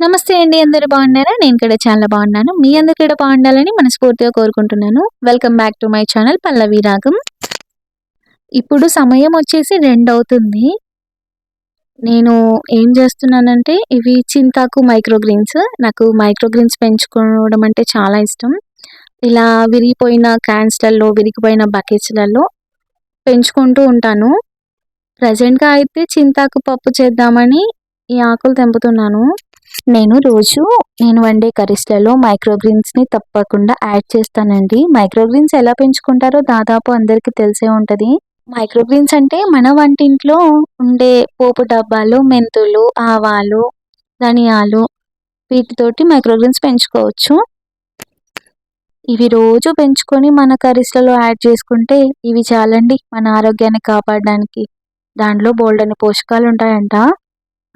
నమస్తే అండి అందరు బాగున్నారా? నేను కూడా చాలా బాగున్నాను. మీ అందరు కూడా బాగుండాలని మనస్ఫూర్తిగా కోరుకుంటున్నాను. Welcome back to my channel Pallavi Ragam ఇప్పుడు సమయం వచ్చేసి రెండు అవుతుంది నేను ఏం చేస్తున్నానంటే ఇవి చింతాకు మైక్రోగ్రీన్స్ నాకు మైక్రోగ్రీన్స్ పెంచుకోవడం అంటే చాలా ఇష్టం. ఇలా విరిగిపోయిన క్యాన్స్లలో విరిగిపోయిన బకెట్స్లలో పెంచుకుంటూ ఉంటాను. ప్రజెంట్గా అయితే చింతాకు పప్పు చేద్దామని ఈ ఆకులు తెంపుతున్నాను. నేను రోజు నేను వండే కర్రీస్లలో మైక్రోగ్రీన్స్ని తప్పకుండా యాడ్ చేస్తానండి. మైక్రోగ్రీన్స్ ఎలా పెంచుకుంటారో దాదాపు అందరికీ తెలిసే ఉంటుంది. మైక్రోగ్రీన్స్ అంటే మన వంటింట్లో ఉండే పోపు డబ్బాలు మెంతులు ఆవాలు ధనియాలు వీటితోటి మైక్రోగ్రీన్స్ పెంచుకోవచ్చు. ఇవి రోజు పెంచుకొని మన కర్రీస్లలో యాడ్ చేసుకుంటే ఇవి చాలండి మన ఆరోగ్యాన్ని కాపాడడానికి. దాంట్లో బోల్డ్ పోషకాలు ఉంటాయంట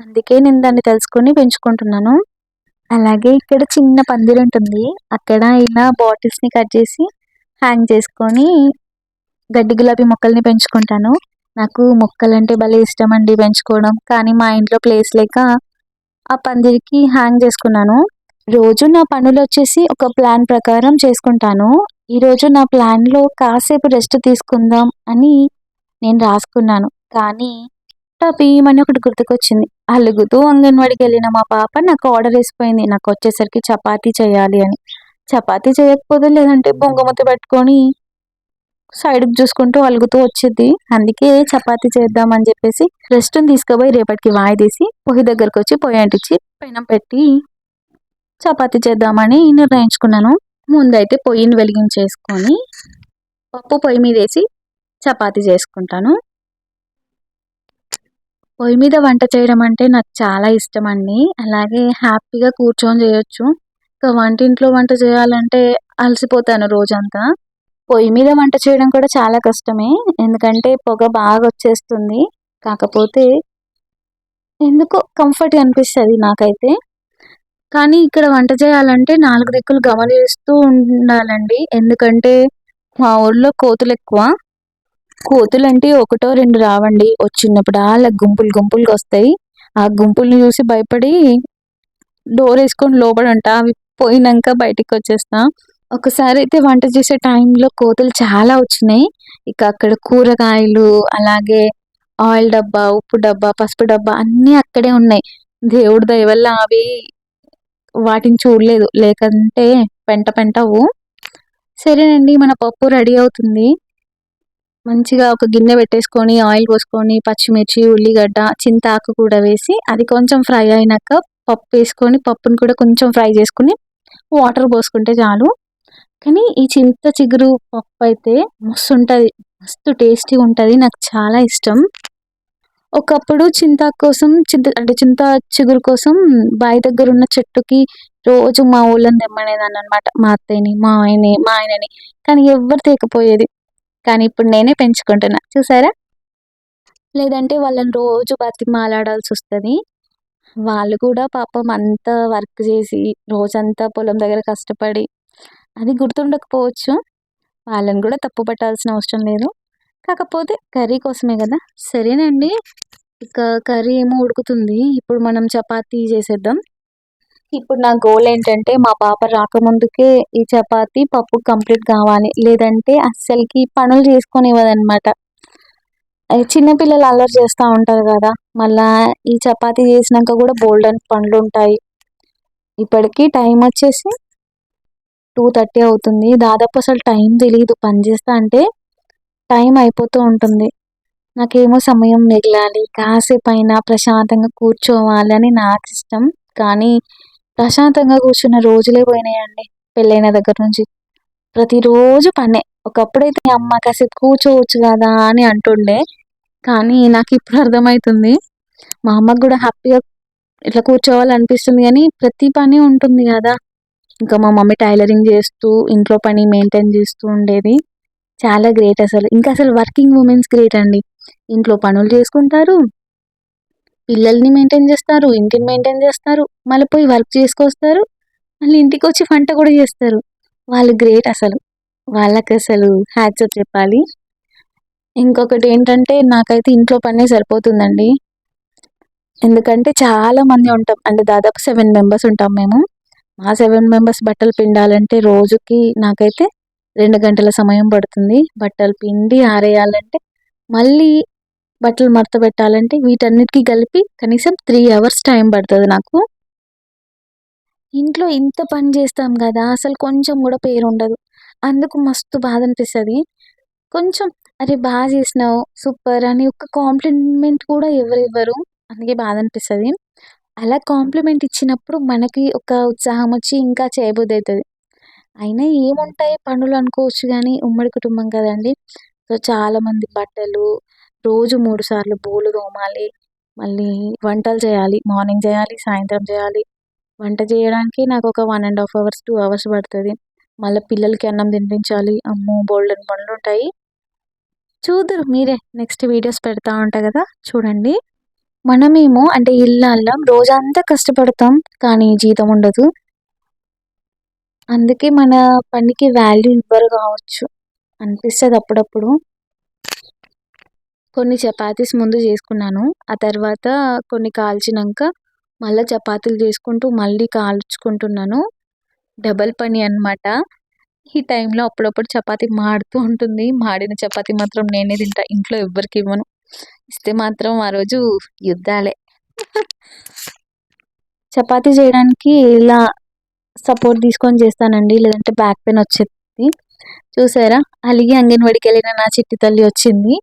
అందుకే నేను దాన్ని తెలుసుకొని పెంచుకుంటున్నాను. అలాగే ఇక్కడ చిన్న పందిరి ఉంటుంది. అక్కడ ఇలా బాటిల్స్ని కట్ చేసి హ్యాంగ్ చేసుకొని గడ్డి గులాబీ మొక్కల్ని పెంచుకుంటాను. నాకు మొక్కలంటే భలే ఇష్టం అండి పెంచుకోవడం. కానీ మా ఇంట్లో ప్లేస్ లేక ఆ పందిరికి హ్యాంగ్ చేసుకున్నాను. రోజు నా పనులు వచ్చేసి ఒక ప్లాన్ ప్రకారం చేసుకుంటాను. ఈరోజు నా ప్లాన్లో కాసేపు రెస్ట్ తీసుకుందాం అని నేను రాసుకున్నాను. కానీ టపీమని ఒకటి గుర్తుకొచ్చింది. అలుగుతూ అంగన్వాడికి వెళ్ళిన మా పాప నాకు ఆర్డర్ వేసిపోయింది. నాకు వచ్చేసరికి చపాతీ చేయాలి అని. చపాతీ చేయకపోతే లేదంటే బొంగమూత పెట్టుకొని సైడ్కి చూసుకుంటూ అలుగుతూ వచ్చేది అందుకే చపాతీ చేద్దామని చెప్పేసి రెస్ట్ని తీసుకుపోయి రేపటికి వాయిదేసి పొయ్యి దగ్గరకు వచ్చి పొయ్యి అంటించి పైన పెట్టి చపాతీ చేద్దామని నిర్ణయించుకున్నాను. ముందైతే పొయ్యిని వెలిగించేసుకొని పప్పు పొయ్యి మీద వేసి చపాతీ చేసుకుంటాను. పొయ్యి మీద వంట చేయడం అంటే నాకు చాలా ఇష్టం అండి. అలాగే హ్యాపీగా కూర్చొని చేయొచ్చు. ఇంకా వంటింట్లో వంట చేయాలంటే అలసిపోతాను రోజంతా. పొయ్యి మీద వంట చేయడం కూడా చాలా కష్టమే. ఎందుకంటే పొగ బాగా వచ్చేస్తుంది. కాకపోతే ఎందుకో కంఫర్ట్ అనిపిస్తుంది నాకైతే. కానీ ఇక్కడ వంట చేయాలంటే నాలుగు దిక్కులు గమనిస్తూ ఉండాలండి. ఎందుకంటే మా ఊళ్ళో కోతులు ఎక్కువ. కోతులంటే ఒకటో రెండు రావండి. వచ్చినప్పుడు అలా గుంపులు గుంపులుగా వస్తాయి. ఆ గుంపుల్ని చూసి భయపడి డోర్ వేసుకొని లోపడంట. అవి పోయినాక బయటికి వచ్చేస్తా. ఒకసారి అయితే వంట చేసే టైంలో కోతులు చాలా వచ్చినాయి. ఇక అక్కడ కూరగాయలు అలాగే ఆయిల్ డబ్బా ఉప్పు డబ్బా పసుపు డబ్బా అన్నీ అక్కడే ఉన్నాయి. దేవుడి దయ వల్ల అవి వాటిని చూడలేదు. లేకంటే పెంట పెంటవు సరేనండి మన పప్పు రెడీ అవుతుంది. మంచిగా ఒక గిన్నె పెట్టేసుకొని ఆయిల్ పోసుకొని పచ్చిమిర్చి ఉల్లిగడ్డ చింతాకు కూడా వేసి అది కొంచెం ఫ్రై అయినాక పప్పు వేసుకొని పప్పుని కూడా కొంచెం ఫ్రై చేసుకుని వాటర్ పోసుకుంటే చాలు. కానీ ఈ చింత చిగురు పప్పు అయితే మస్తు ఉంటుంది. మస్తు టేస్టీ ఉంటుంది. నాకు చాలా ఇష్టం. ఒకప్పుడు చింతాకు కోసం చింత అంటే చింత చిగురు కోసం బావి దగ్గర ఉన్న చెట్టుకి రోజు మా ఊళ్ళని తెమ్మనేదాన్ని అనమాట మా అత్తయ్యని మా ఆయన్ని మా ఆయనని. కానీ ఎవ్వరు తేకపోయేది. కానీ ఇప్పుడు నేనే పెంచుకుంటున్నా. చూసారా? లేదంటే వాళ్ళని రోజు బతిమాలాడాల్సి వస్తుంది. వాళ్ళు కూడా పాపం అంత వర్క్ చేసి రోజంతా పొలం దగ్గర కష్టపడి అది గుర్తుండకపోవచ్చు. వాళ్ళని కూడా తప్పు పట్టాల్సిన అవసరం లేదు. కాకపోతే కర్రీ కోసమే కదా? సరేనండి. ఇక కర్రీ ఏమో ఉడుకుతుంది. ఇప్పుడు మనం చపాతీ చేసేద్దాం. ఇప్పుడు నా గోల్ ఏంటంటే మా పాప రాకముందుకే ఈ చపాతి పప్పు కంప్లీట్ కావాలి. లేదంటే అస్సలకి పనులు చేసుకొని ఇవ్వదనమాట చిన్నపిల్లలు అల్లరి చేస్తూ ఉంటారు కదా మళ్ళా ఈ చపాతి చేసినాక కూడా బోల్డ్ పనులు ఉంటాయి. ఇప్పటికీ టైం వచ్చేసి టూ థర్టీ అవుతుంది. దాదాపు అసలు టైం తెలియదు పని చేస్తా అంటే టైం అయిపోతూ ఉంటుంది. నాకేమో సమయం మిగలాలి. కాసేపు అయినా ప్రశాంతంగా కూర్చోవాలి అని నాకు ఇష్టం. కానీ ప్రశాంతంగా కూర్చున్న రోజులే పోయినాయండి పెళ్ళైన దగ్గర నుంచి. ప్రతిరోజు పనే. ఒకప్పుడైతే అమ్మ కాసేపు కూర్చోవచ్చు కదా అని అంటుండే. కానీ నాకు ఇప్పుడు అర్థమవుతుంది మా అమ్మకు కూడా హ్యాపీగా ఇట్లా కూర్చోవాలనిపిస్తుంది కానీ ప్రతి పని ఉంటుంది కదా. ఇంకా మా మమ్మీ టైలరింగ్ చేస్తూ ఇంట్లో పని మెయింటైన్ చేస్తూ ఉండేది. చాలా గ్రేట్ అసలు. ఇంకా అసలు వర్కింగ్ ఉమెన్స్ గ్రేట్ అండి. ఇంట్లో పనులు చేసుకుంటారు పిల్లల్ని మెయింటైన్ చేస్తారు ఇంటిని మెయింటైన్ చేస్తారు మళ్ళీ పోయి వర్క్ చేసుకొస్తారు మళ్ళీ ఇంటికి వచ్చి వంట కూడా చేస్తారు. వాళ్ళు గ్రేట్ అసలు. వాళ్ళకి అసలు హ్యాట్సప్ చెప్పాలి. ఇంకొకటి ఏంటంటే నాకైతే ఇంట్లో పనే సరిపోతుందండి. ఎందుకంటే చాలా మంది ఉంటాం. అంటే దాదాపు సెవెన్ మెంబర్స్ ఉంటాం మేము. మా సెవెన్ మెంబర్స్ బట్టలు పిండాలంటే రోజుకి నాకైతే రెండు గంటల సమయం పడుతుంది. బట్టలు పిండి ఆరేయాలంటే మళ్ళీ బట్టలు మడత పెట్టాలంటే వీటన్నిటికీ కలిపి కనీసం త్రీ అవర్స్ టైం పడుతుంది నాకు. ఇంట్లో ఇంత పని చేస్తాం కదా అసలు కొంచెం కూడా పేరు ఉండదు. అందుకు మస్తు బాధ అనిపిస్తుంది. కొంచెం అరే బాగా చేసినావు సూపర్ అని ఒక కాంప్లిమెంట్ కూడా ఎవరు ఇవ్వరు. అందుకే బాధ అనిపిస్తుంది. అలా కాంప్లిమెంట్ ఇచ్చినప్పుడు మనకి ఒక ఉత్సాహం వచ్చి ఇంకా చేయబుద్ధి అవుతుంది. అయినా ఏముంటాయి? పనులు అనుకోవచ్చు కానీ ఉమ్మడి కుటుంబం కదండి. సో చాలామంది బట్టలు రోజు మూడు సార్లు బోలు తోమాలి మళ్ళీ వంటలు చేయాలి మార్నింగ్ చేయాలి సాయంత్రం చేయాలి. వంట చేయడానికి నాకు ఒక one and half hours two hours పడుతుంది. మళ్ళీ పిల్లలకి అన్నం తినిపించాలి. అమ్మో బోల్డెన్ పనులు ఉంటాయి చూద్దరు మీరే నెక్స్ట్ వీడియోస్ పెడతా ఉంటా కదా చూడండి. మనమేమో అంటే ఇళ్ళల్లో రోజంతా కష్టపడతాం కానీ జీతం ఉండదు. అందుకే మన పనికి వాల్యూ ఇవ్వరు కావచ్చు. అనిపిస్తుంది అప్పుడప్పుడు. కొన్ని చపాతీస్ ముందు చేసుకున్నాను. ఆ తర్వాత కొన్ని కాల్చినాక మళ్ళీ చపాతీలు చేసుకుంటూ మళ్ళీ కాల్చుకుంటున్నాను. డబల్ పని అనమాట ఈ టైంలో అప్పుడప్పుడు చపాతీ మాడుతూ ఉంటుంది. మాడిన చపాతీ మాత్రం నేనే తింటా. ఇంట్లో ఎవ్వరికి ఇవ్వను. ఇస్తే మాత్రం ఆ రోజు యుద్ధాలే. చపాతీ చేయడానికి ఇలా సపోర్ట్ తీసుకొని చేస్తానండి. లేదంటే బ్యాక్ పెయిన్ వచ్చేది. చూసారా? అలిగి అంగన్వాడికి వెళ్ళిన నా చిట్టి తల్లి వచ్చింది.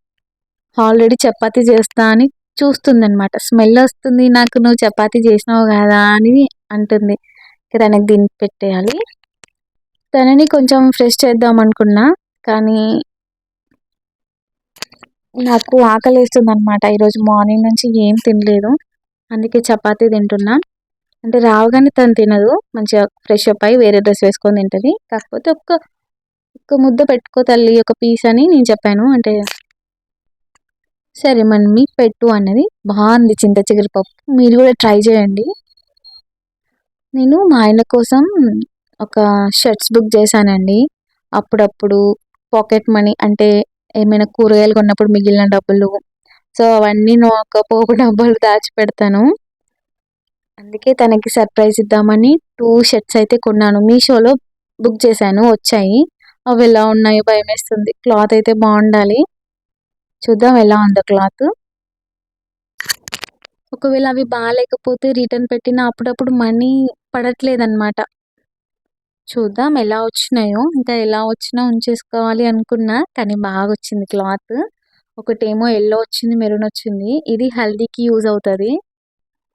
ఆల్రెడీ చపాతీ చేస్తా అని చూస్తుంది అనమాట స్మెల్ వస్తుంది నాకు నువ్వు చపాతీ చేసినావు కదా అని అంటుంది. తనకి దీన్ని పెట్టేయాలి. తనని కొంచెం ఫ్రెష్ చేద్దాం అనుకున్నా కానీ నాకు ఆకలి వేస్తుంది అనమాట ఈరోజు మార్నింగ్ నుంచి ఏం తినలేదు. అందుకే చపాతీ తింటున్నా. అంటే రావగానే తను తినదు. మంచిగా ఫ్రెష్ అప్ అయ్యి వేరే డ్రెస్ వేసుకొని తింటుంది. కాకపోతే ఒక్క ఒక్క ముద్ద పెట్టుకో తల్లి ఒక పీస్ అని నేను చెప్పాను. అంటే సరే మమ్మీ పెట్టు అన్నది బాగుంది చింత చిగురు పప్పు. మీరు కూడా ట్రై చేయండి. నేను మా ఆయన కోసం ఒక షర్ట్స్ బుక్ చేశానండి. అప్పుడప్పుడు పాకెట్ మనీ అంటే ఏమైనా కూరగాయలు కొన్నప్పుడు మిగిలిన డబ్బులు. సో అవన్నీ ఒక పోపు డబ్బాలు దాచిపెడతాను. అందుకే తనకి సర్ప్రైజ్ ఇద్దామని టూ షర్ట్స్ అయితే కొన్నాను. మీషోలో బుక్ చేశాను వచ్చాయి. అవి ఎలా ఉన్నాయో భయం వేస్తుంది క్లాత్ అయితే బాగుండాలి. చూద్దాం ఎలా ఉందో క్లాత్ ఒకవేళ అవి బాగాలేకపోతే రిటర్న్ పెట్టిన అప్పుడప్పుడు మనీ పడట్లేదన్నమాట. చూద్దాం ఎలా వచ్చినాయో ఇంకా ఎలా వచ్చినా ఉంచేసుకోవాలి అనుకున్నా కానీ బాగా వచ్చింది క్లాత్ ఒకటేమో ఎల్లో వచ్చింది మెరూన్ వచ్చింది. ఇది హల్దీకి యూజ్ అవుతుంది.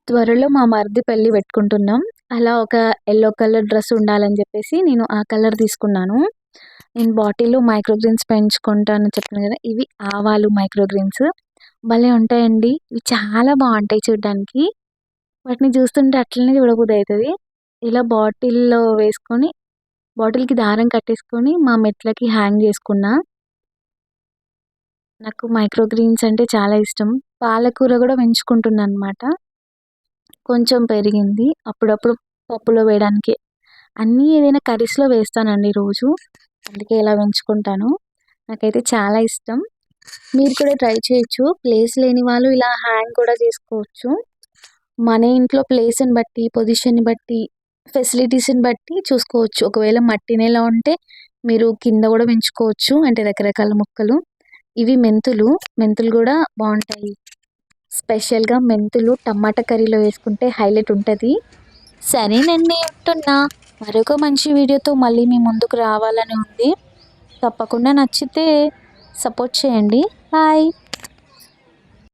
త్వరలో మా మరిది పెళ్ళి పెట్టుకుంటున్నాం. అలా ఒక ఎల్లో కలర్ డ్రెస్ ఉండాలని చెప్పేసి నేను ఆ కలర్ తీసుకున్నాను. నేను బాటిల్లో మైక్రోగ్రీన్స్ పెంచుకుంటాను చెప్పాను కదా ఇవి ఆవాలు మైక్రోగ్రీన్స్. భలే ఉంటాయండి. ఇవి చాలా బాగుంటాయి చూడడానికి. వాటిని చూస్తుంటే అట్లనే చూడబుద్ధి అవుతుంది ఇలా బాటిల్లో వేసుకొని బాటిల్కి దారం కట్టేసుకొని మా మెట్లకి హ్యాంగ్ చేసుకున్నా. నాకు మైక్రోగ్రీన్స్ అంటే చాలా ఇష్టం. పాలకూర కూడా పెంచుకుంటున్నాను అనమాట కొంచెం పెరిగింది. అప్పుడప్పుడు పప్పులో వేయడానికి. అన్నీ ఏదైనా కర్రీస్లో వేస్తానండి రోజు. అందుకే ఇలా పెంచుకుంటాను నాకైతే చాలా ఇష్టం. మీరు కూడా ట్రై చేయొచ్చు. ప్లేస్ లేని వాళ్ళు ఇలా హ్యాంగ్ కూడా చేసుకోవచ్చు. మన ఇంట్లో ప్లేస్ని బట్టి పొజిషన్ని బట్టి ఫెసిలిటీస్ని బట్టి చూసుకోవచ్చు. ఒకవేళ మట్టి నేల ఉంటే మీరు కింద కూడా పెంచుకోవచ్చు. అంటే రకరకాల మొక్కలు. ఇవి మెంతులు. మెంతులు కూడా బాగుంటాయి. స్పెషల్గా మెంతులు టమాటా కర్రీలో వేసుకుంటే హైలైట్ ఉంటుంది. సరేనండి ఉంటున్నా. మరొక మంచి వీడియోతో మళ్ళీ మీ ముందుకు రావాలని ఉంది. తప్పకుండా నచ్చితే సపోర్ట్ చేయండి. బాయ్